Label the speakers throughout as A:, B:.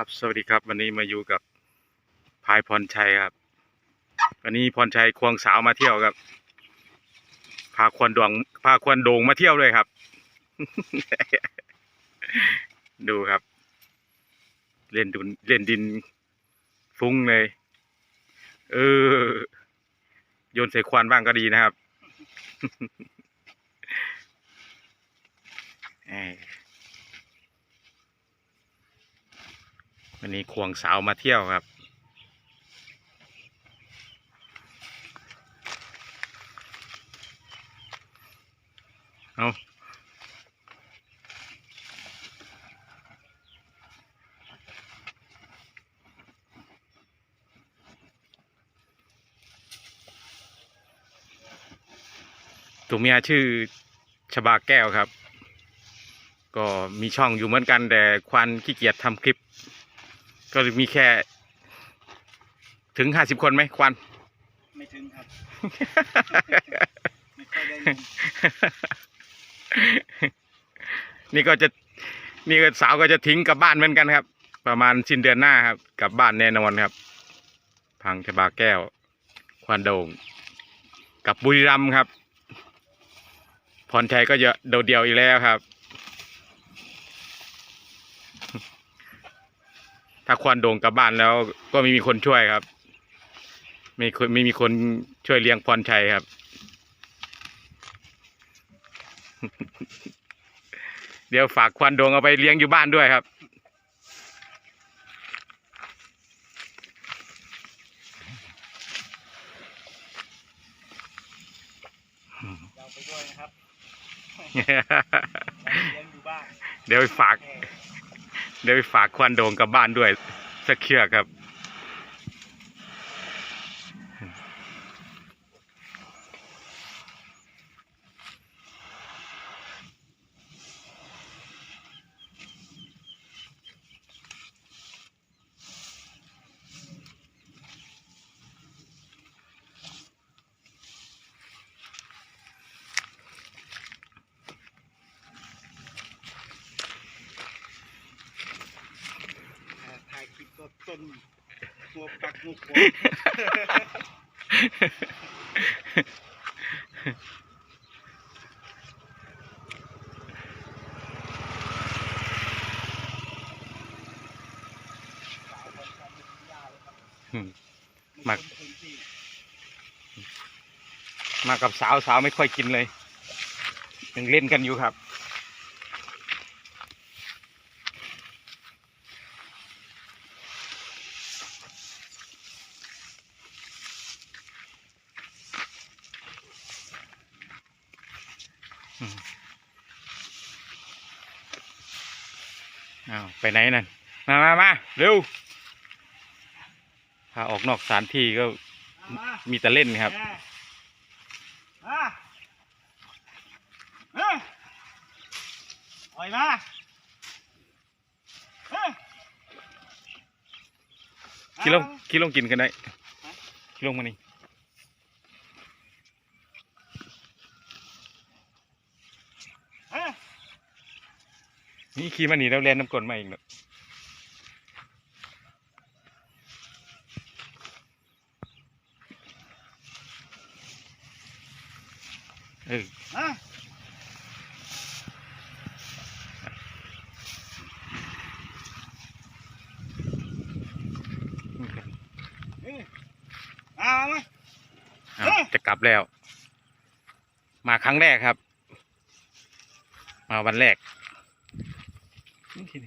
A: ครับสวัสดีครับ วันนี้มาอยู่กับพายพรชัยครับ วันนี้พรชัยควงสาวมาเที่ยวครับ พาควนดวงพาควนโด่งมาเที่ยวเลยครับ ดูครับ เล่นดุนเล่นดินฟุ้งเลย เออโยนใส่ควานบ้างก็ดีนะครับ เอ้ย วันนี้ควงสาวมาเที่ยวครับ เอาตัวเมียชื่อชบาแก้วครับ ก็มีช่องอยู่เหมือนกันแต่ควันขี้เกียจทำคลิป ก็มีแค่ ถึงห้าสิบคนไหมควัน
B: ไม่ถึงครับ ไม่ค่อยได้ลง
A: นี่ก็จะนี่ก็สาวก็จะทิ้งกลับบ้านเหมือนกันครับ ประมาณสิ้นเดือนหน้าครับ กลับบ้านแน่นอนครับ พังชบาแก้ว ควานโดงกับบุรีรัมย์ครับพรชัยก็จะโดดเดี่ยวอีกแล้วครับ ถ้าควานโดงกลับบ้านแล้วก็ไม่มีคนช่วยครับ ไม่คนไม่มีคนช่วยเลี้ยงพรชัยครับ เดี๋ยวฝากควันโดงเอาไปเลี้ยงอยู่บ้านด้วยครับ
B: เราไปด้วยนะครับเลี้ยงอยู่บ้าน
A: เดี๋ยวไปฝาก เดี๋ยวไปฝากควันโดงกลับบ้านด้วยสักเชือกครับ
B: ตัวปักงูโขง
A: มามากับสาวสาวไม่ค่อยกินเลยยังเล่นกันอยู่ครับ อืมอ้าวไปไหนนั่น มามามาเร็ว ถ้าออกนอกสถานที่ก็
B: มา
A: มีแต่เล่นครับ
B: แม่มาเอ้ยปล่อยมาเอ้ย
A: คิดลงคิดลงกินกันได้คิดลงมานี่
B: เอ้ย
A: นี่ขี่มาหนีแล้วเล่นน้ำกลนมาอีกเนอะเออ
B: มาเอ้ยมามามา
A: อ้าวจะกลับแล้ว มาครั้งแรกครับ มาวันแรก นี่ที่ไหน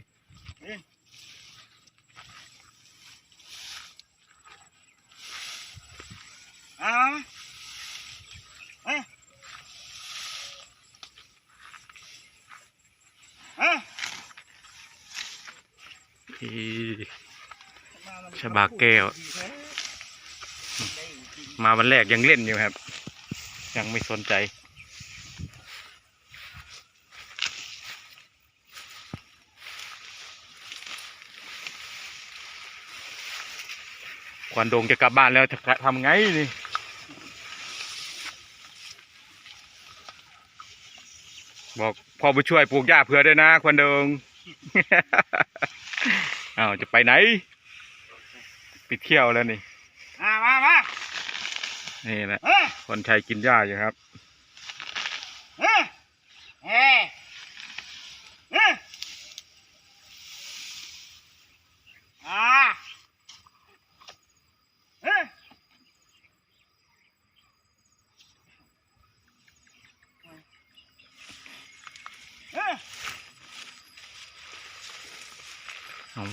B: มามามาเอ้ยเอ้ย
A: ที่ชะบาแก้ว มาวันแรกยังเล่นอยู่ครับ ยังไม่สนใจ วันโดงจะกลับบ้านแล้วจะทำไงนี่บอกพ่อไปช่วยปลูกหญ้าเผื่อด้วยนะควันโดงอ้าวจะไปไหน ไปเที่ยวแล้วนี่
B: มามามา
A: นี่แหละ
B: เฮ้ย
A: คนชัยกินหญ้าอยู่ครับ
B: เฮ้ยเฮ้ยเฮ้ยอ่าเฮ้ยเฮ้ย
A: เอา
B: กินหนาเด้อเดี๋ยวยังเล่นเด้อ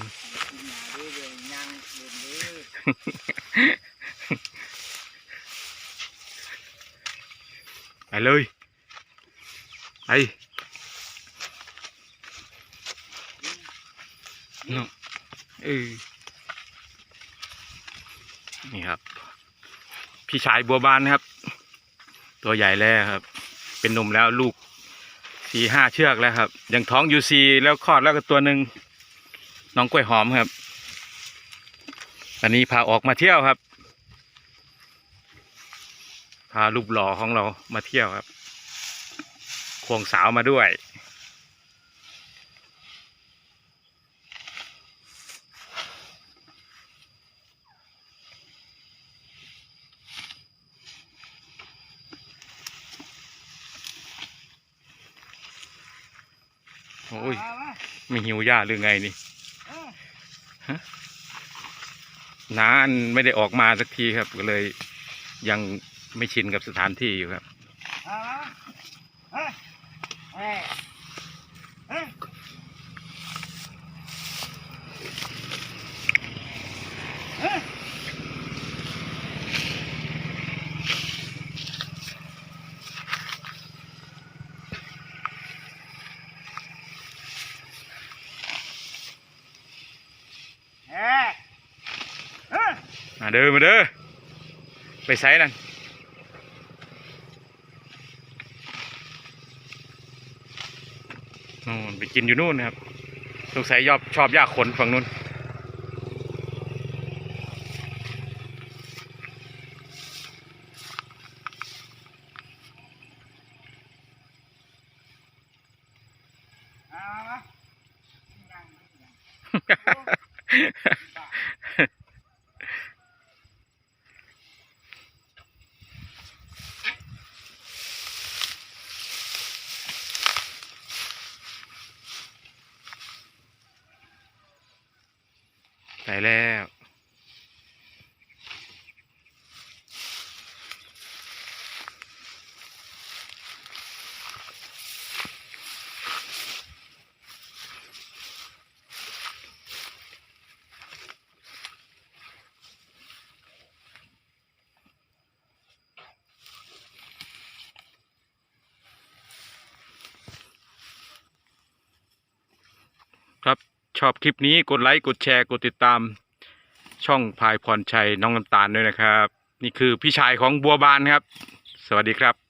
A: ไปเลยไปเนาะเออนี่ครับ พี่ชายบัวบานครับ ตัวใหญ่แล้วครับ เป็นหนุ่มแล้วลูกสี่ห้าเชือกแล้วครับ ยังท้องอยู่สี่แล้วคลอดแล้วก็ตัวหนึ่ง น้องกล้วยหอมครับ อันนี้พาออกมาเที่ยวครับ พารูปหล่อของเรามาเที่ยวครับ ควงสาวมาด้วย โอ้ยไม่หิวหญ้าหรือไงนี่
B: เออ
A: น้านไม่ได้ออกมาสักทีครับ ก็เลยยังไม่ชินกับสถานที่อยู่ครับ
B: มามาเฮ้ยเฮ้ยเฮ้ยเฮ้ยเฮ้ยเฮ้ย
A: มาเด้อมาเด้อไปไซนั่นนู่นไปกินอยู่นู่นนะครับสงสัยยอบชอบยากขนฝั่งนู้น
B: มามายังยัง
A: ไป แล้ว อบคลิปนี้กดไลค์กดแชร์กดติดตาม ช่องพายพรชัยน้องน้ำตาลด้วยนะครับ นี่คือพี่ชายของบัวบานครับ สวัสดีครับ